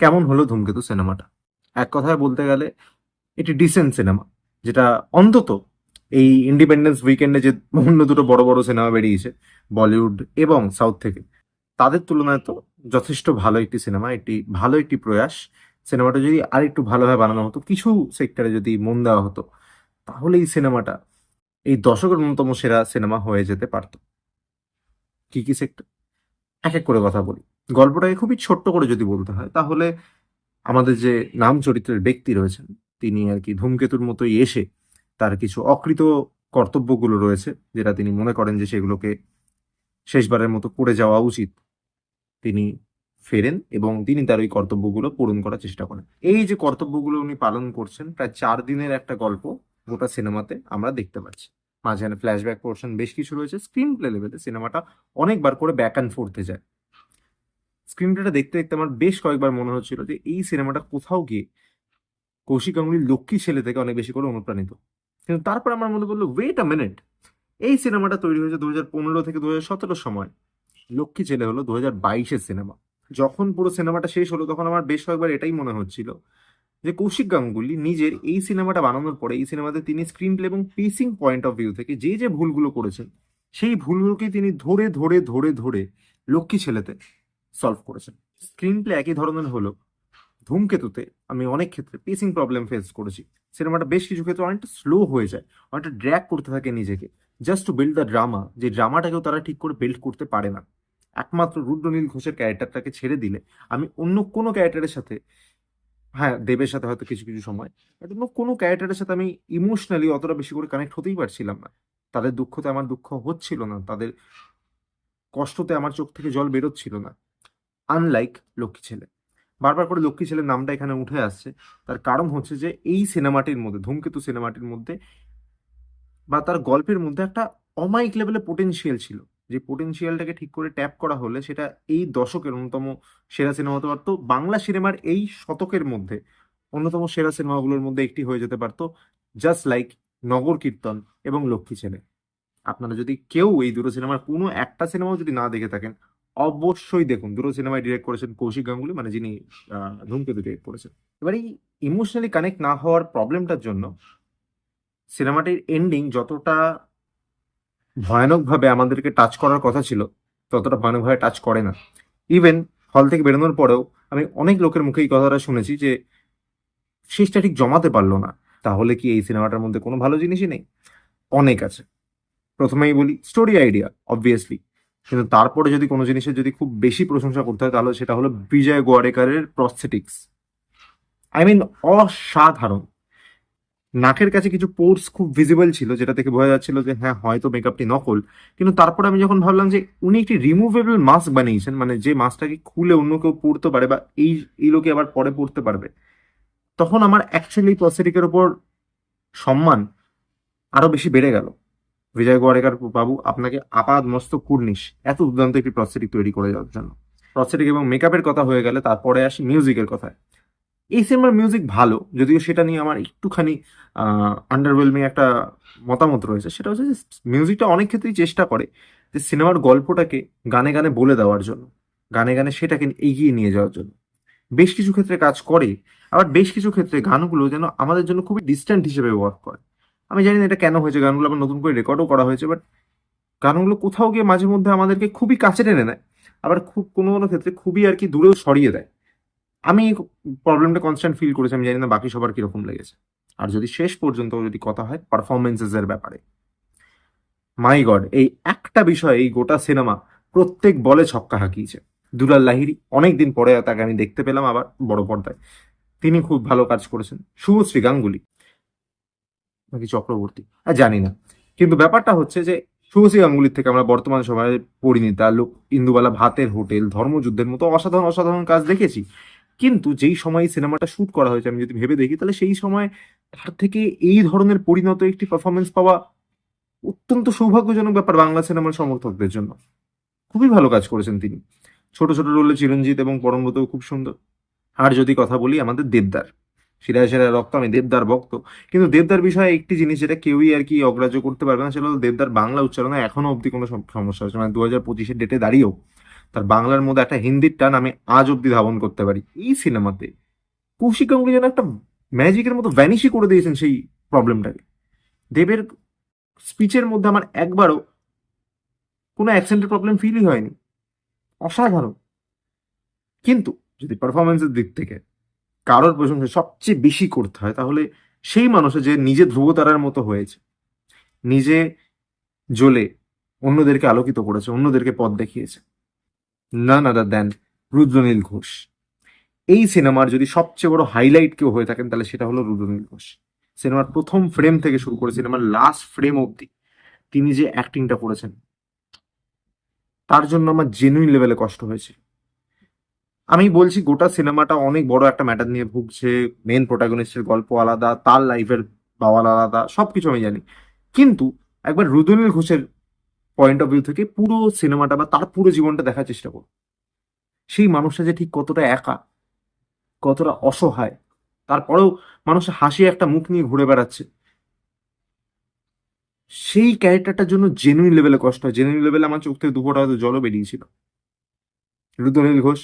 কেমন হলো ধূমকেতু সিনেমাটা? এক কথায় বলতে গেলে এটি ডিসেন্ট সিনেমা যেটা অন্তত এই ইন্ডিপেন্ডেন্স উইকেন্ডে যে অন্য দুটো বড় বড় সিনেমা বেরিয়েছে বলিউড এবং সাউথ থেকে, তাদের তুলনায় তো যথেষ্ট ভালো একটি সিনেমা একটি ভালো একটি প্রয়াস। সিনেমাটা যদি আর একটু ভালোভাবে বানানো হতো, কিছু সেক্টরে যদি মন দেওয়া হতো, তাহলে এই সিনেমাটা এই দশকের অন্যতম সেরা সিনেমা হয়ে যেতে পারত। কি কি সেক্টর এক এক করে কথা বলি। গল্পটাকে খুবই ছোট্ট করে যদি বলতে হয়, তাহলে আমাদের যে নাম চরিত্রের ব্যক্তি রয়েছেন, তিনি আর কি ধূমকেতুর মতোই এসে তার কিছু অকৃত কর্তব্যগুলো রয়েছে, যেটা তিনি মনে করেন যে সেগুলোকে শেষবারের মতো করে যাওয়া উচিত। তিনি ফেরেন এবং তিনি তার ওই কর্তব্যগুলো পূরণ করার চেষ্টা করেন। এই যে কর্তব্যগুলো উনি পালন করছেন, প্রায় চার দিনের একটা গল্প গোটা সিনেমাতে আমরা দেখতে পাচ্ছি। মাঝখানে ফ্ল্যাশব্যাক পোর্শন বেশ কিছু রয়েছে স্ক্রিন প্লে লেভেলে সিনেমাটা অনেকবার করে ব্যাক অ্যান্ড ফোর্থে যায়। স্ক্রিন প্লেটা দেখতে দেখতে আমার বেশ কয়েকবার মনে হচ্ছিল যে এই সিনেমাটা কোথাও গিয়ে কৌশিক গাঙ্গুলির লক্ষ্মী ছেলে থেকে অনেক বেশি করে অনুপ্রাণিত। কিন্তু তারপর আমার মনে পড়ল ওয়েট আ মিনিট এই সিনেমাটা তৈরি হয়েছে দু হাজার পনেরো থেকে দু হাজার সতেরো সময়। লক্ষ্মী ছেলে হলো দু হাজার বাইশের সিনেমা। যখন পুরো সিনেমাটা শেষ হলো তখন আমার বেশ কয়েকবার এটাই মনে হচ্ছিল যে কৌশিক গাঙ্গুলি নিজের এই সিনেমাটা বানানোর পরে, এই সিনেমাতে তিনি স্ক্রিন প্লে এবং পেসিং পয়েন্ট অফ ভিউ থেকে যে যে ভুলগুলো করেছেন, সেই ভুলগুলোকে তিনি ধরে ধরে ধরে ধরে লক্ষ্মী ছেলেতে সলভ করেছেন। স্ক্রিন প্লে একই ধরনের হলো। ধূমকেতুতে আমি অনেক ক্ষেত্রে পেসিং প্রবলেম ফেস করেছি। সিনেমাটা বেশ কিছু ক্ষেত্রে অনেকটা স্লো হয়ে যায়, অনেকটা ড্র্যাক করতে থাকে নিজেকে। Just to build the drama যে ড্রামাটাকেও তারা ঠিক করে বিল্ড করতে পারে না। একমাত্র রুদ্রনীল ঘোষের ক্যারেক্টারটাকে ছেড়ে দিলে আমি অন্য কোনো ক্যারেক্টারের সাথে হ্যাঁ দেবের সাথে হয়তো কিছু কিছু সময় বাট অন্য কোনো ক্যারেক্টারের সাথে আমি ইমোশনালি অতটা বেশি করে কানেক্ট হতেই পারছিলাম না। তাদের দুঃখতে আমার দুঃখ হচ্ছিল না, তাদের কষ্টতে আমার চোখ থেকে জল বেরোচ্ছিল না। আনলাইক লক্ষ্মী ছেলে। বারবার করে লক্ষ্মী ছেলের নামটা এখানে উঠে আসছে। তার কারণ হচ্ছে যে, এই সিনেমাটির মধ্যে, ধূমকেতু সিনেমাটির মধ্যে বা তার গল্পের মধ্যে একটা অমাইক লেভেলে পোটেনশিয়াল ছিল। যে পোটেনশিয়ালটাকে ঠিক করে ট্যাপ করা হলে সেটা এই দশকের অন্যতম সেরা সিনেমা হতে পারতো। বাংলা সিনেমার এই শতকের মধ্যে অন্যতম সেরা সিনেমাগুলোর মধ্যে একটি হয়ে যেতে পারতো জাস্ট লাইক নগর কীর্তন এবং লক্ষ্মী ছেলে। আপনারা যদি কেউ এই দুটো সিনেমার কোনো একটা সিনেমাও যদি না দেখে থাকেন অবশ্যই দেখুন, দুটো সিনেমায় ডিরেক্ট করেছেন কৌশিক গাঙ্গুলি মানে যিনি ধূমকেতু ডিরেক্ট করেছেন। এবার এই ইমোশনালি কানেক্ট না হওয়ার প্রবলেমটার জন্য সিনেমাটির এন্ডিং যতটা ভয়ানকভাবে আমাদেরকে টাচ করার কথা ছিল, ততটা ভয়ানকভাবে টাচ করে না। ইভেন হল থেকে বেরোনোর পরেও আমি অনেক লোকের মুখে এই কথাটা শুনেছি যে, শেষটা ঠিক জমাতে পারল না। তাহলে কি এই সিনেমাটার মধ্যে কোনো ভালো জিনিসই নেই? অনেক আছে। প্রথমেই বলি স্টোরি আইডিয়া অবভিয়াসলি কিন্তু তারপরে যদি কোনো জিনিসের যদি খুব বেশি প্রশংসা করতে হয়, তাহলে সেটা হলো বিজয় গোয়ারেকারের প্রস্থেটিক্স আই মিন অসাধারণ। নাকের কাছে কিছু পোর্স খুব ভিজিবল ছিল, যেটা থেকে বোঝা যাচ্ছিল যে হ্যাঁ হয়তো মেকআপটি নকল। কিন্তু তারপরে আমি যখন ভাবলাম যে, উনি একটি রিমুভেবল মাস্ক বানিয়েছেন মানে যে মাস্কটাকে খুলে অন্য কেউ পরতে পারে বা এই এই লোকে আবার পরে পরতে পারবে, তখন আমার অ্যাকচুয়ালি প্রস্থেটিকের ওপর সম্মান আরও বেশি বেড়ে গেল। বিজয় গোয়ারেকার বাবু আপনাকে আপাদ মস্ত কুর্নিশ, এত দুর্দান্ত একটি প্রস্থেটিক তৈরি করে যাওয়ার জন্য। প্রস্থেটিক এবং মেকআপের কথা হয়ে গেলে তারপরে আসি মিউজিকের কথায়। এই সিনেমার মিউজিক ভালো, যদিও সেটা নিয়ে আমার একটুখানি আন্ডারওয়েলমিং একটা মতামত রয়েছে। সেটা হচ্ছে যে মিউজিকটা অনেক ক্ষেত্রেই চেষ্টা করে যে সিনেমার গল্পটাকে গানে গানে বলে দেওয়ার জন্য, গানে গানে সেটাকে এগিয়ে নিয়ে যাওয়ার জন্য। বেশ কিছু ক্ষেত্রে কাজ করে, আবার বেশ কিছু ক্ষেত্রে গানগুলো যেন আমাদের জন্য খুবই ডিস্ট্যান্ট হিসেবে ওয়ার্ক করে। আমি জানি না এটা কেন হয়েছে, গানগুলো আবার নতুন করে রেকর্ডও করা হয়েছে বাট গানগুলো কোথাও গিয়ে মাঝে মধ্যে আমাদেরকে খুবই কাছে টেনে নেয়, আবার খুব কোনো কোনো ক্ষেত্রে খুবই আর কি দূরেও সরিয়ে দেয়। আমি প্রবলেমটা কনস্ট্যান্ট ফিল করেছি, আমি জানি না বাকি সবার কীরকম লেগেছে। আর যদি শেষ পর্যন্ত যদি কথা হয় পারফরমেন্সেসের ব্যাপারে। মাই গড এই একটা বিষয়, এই গোটা সিনেমা প্রত্যেক বলে ছক্কা হাঁকিয়েছে। দুলাল লাহিরি অনেকদিন পরে তাকে আমি দেখতে পেলাম আবার বড় পর্দায়। তিনি খুব ভালো কাজ করেছেন। শুভশ্রী গাঙ্গুলি। নাকি চক্রবর্তী? আর জানি না। কিন্তু ব্যাপারটা হচ্ছে যে, শুভশ্রী গাঙ্গুলির থেকে আমরা বর্তমান সময়ে পরিণীতা লোক ইন্দুবালা ভাতের হোটেল, ধর্মযুদ্ধের মতো অসাধারণ অসাধারণ কাজ দেখেছি। কিন্তু যেই সময় সিনেমাটা শুট করা হয়েছে, আমি যদি ভেবে দেখি, তাহলে সেই সময় তার থেকে এই ধরনের পরিণত একটি পারফরমেন্স পাওয়া অত্যন্ত সৌভাগ্যজনক ব্যাপার বাংলা সিনেমার সমর্থকদের জন্য। খুবই ভালো কাজ করেছেন তিনি। ছোট ছোট রোলে চিরঞ্জিত এবং পরমব্রতও খুব সুন্দর। আর যদি কথা বলি, আমাদের দেবদার। শিরায় শিরায় রক্ত, আমি দেবদার ভক্ত। কিন্তু দেবদার বিষয়ে একটি জিনিস যেটা কেউই আর কি অগ্রাহ্য করতে পারবে না, সেটা হলো দেবদার বাংলা উচ্চারণে এখনও অবধি কোনো সমস্যা হচ্ছে মানে দু হাজার পঁচিশের ডেটে দাঁড়িয়েও তার বাংলার মধ্যে একটা হিন্দির টান আমি আজ অব্দি ধাবন করতে পারি। এই সিনেমাতে কৌশিক গাঙ্গুলি যেন একটা ম্যাজিকের মতো ভ্যানিশই করে দিয়েছেন সেই প্রবলেমটাকে দেবের স্পিচের মধ্যে আমার একবারও কোনো অ্যাক্সেন্টের প্রবলেম ফিলই হয়নি। অসাধারণ। কিন্তু যদি পারফরমেন্সের দিক থেকে কারোর প্রশংসা সবচেয়ে বেশি করতে হয়, তাহলে সেই মানুষের যে নিজে ধ্রুবতারার মতো হয়েছে, নিজে জ্বলে অন্যদেরকে আলোকিত করেছে, অন্যদেরকে পথ দেখিয়েছে। নান আদার দেন রুদ্রনীল ঘোষ। এই সিনেমার যদি সবচেয়ে বড় হাইলাইট কেউ হয়ে থাকেন, তাহলে সেটা হলো রুদ্রনীল ঘোষ। সিনেমার প্রথম ফ্রেম থেকে শুরু করে সিনেমার লাস্ট ফ্রেম অবধি তিনি যে অ্যাক্টিংটা করেছেন, তার জন্য আমার জেনুইন লেভেলে কষ্ট হয়েছে। আমি বলছি গোটা সিনেমাটা অনেক বড় একটা ম্যাটার নিয়ে ভুগছে মেন প্রোটাগনিস্টের গল্প আলাদা, তার লাইফের বাওয়াল আলাদা, সবকিছু আমি জানি। কিন্তু একবার রুদনীল ঘোষের পয়েন্ট অফ ভিউ থেকে পুরো সিনেমাটা বা তার পুরো জীবনটা দেখার চেষ্টা করো সেই মানুষটা যে ঠিক কতটা একা, কতটা অসহায়, তারপরেও মানুষের হাসি একটা মুখ নিয়ে ঘুরে বেড়াচ্ছে। সেই ক্যারেক্টারটার জন্য জেনুইন লেভেলে কষ্ট হয়। জেনুইন লেভেলে আমার চোখ থেকে দুপুরটা হয়তো জলও বেরিয়েছিল। রুদ্রনীল ঘোষ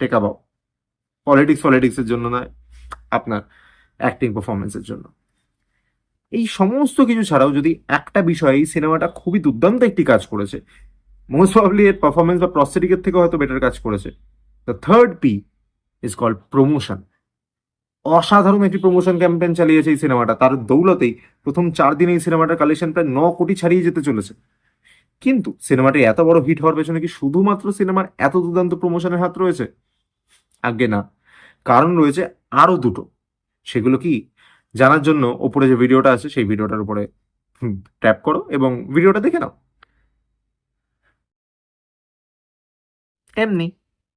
টেকা বাও পলিটিক্স পলিটিক্সের জন্য নয়, আপনার অ্যাক্টিং পারফরমেন্সের জন্য। এই সমস্ত কিছু ছাড়াও যদি একটা বিষয়ে, এই সিনেমাটা খুবই দুর্দান্ত একটি কাজ করেছে মোস্ট প্রবলি এর পারফরমেন্স বা প্রস্থেটিকের থেকে হয়তো বেটার কাজ করেছে। The third P is called promotion অসাধারণ একটি প্রমোশন ক্যাম্পেইন চালিয়েছে এই সিনেমাটা। তার দৌলতেই প্রথম চার দিনে এই সিনেমাটার কালেকশন প্রায় ন কোটি ছাড়িয়ে যেতে চলেছে। কিন্তু সিনেমাটি এত বড় হিট হওয়ার পেছনে কি শুধুমাত্র সিনেমার এত দুর্দান্ত প্রমোশনের হাত রয়েছে? আগে না। কারণ রয়েছে আরও দুটো। সেগুলো কি? জানার জন্য ওপরে যে ভিডিওটা আছে, সেই ভিডিওটার উপরে ট্যাপ করো এবং ভিডিওটা দেখে নাও। এমনি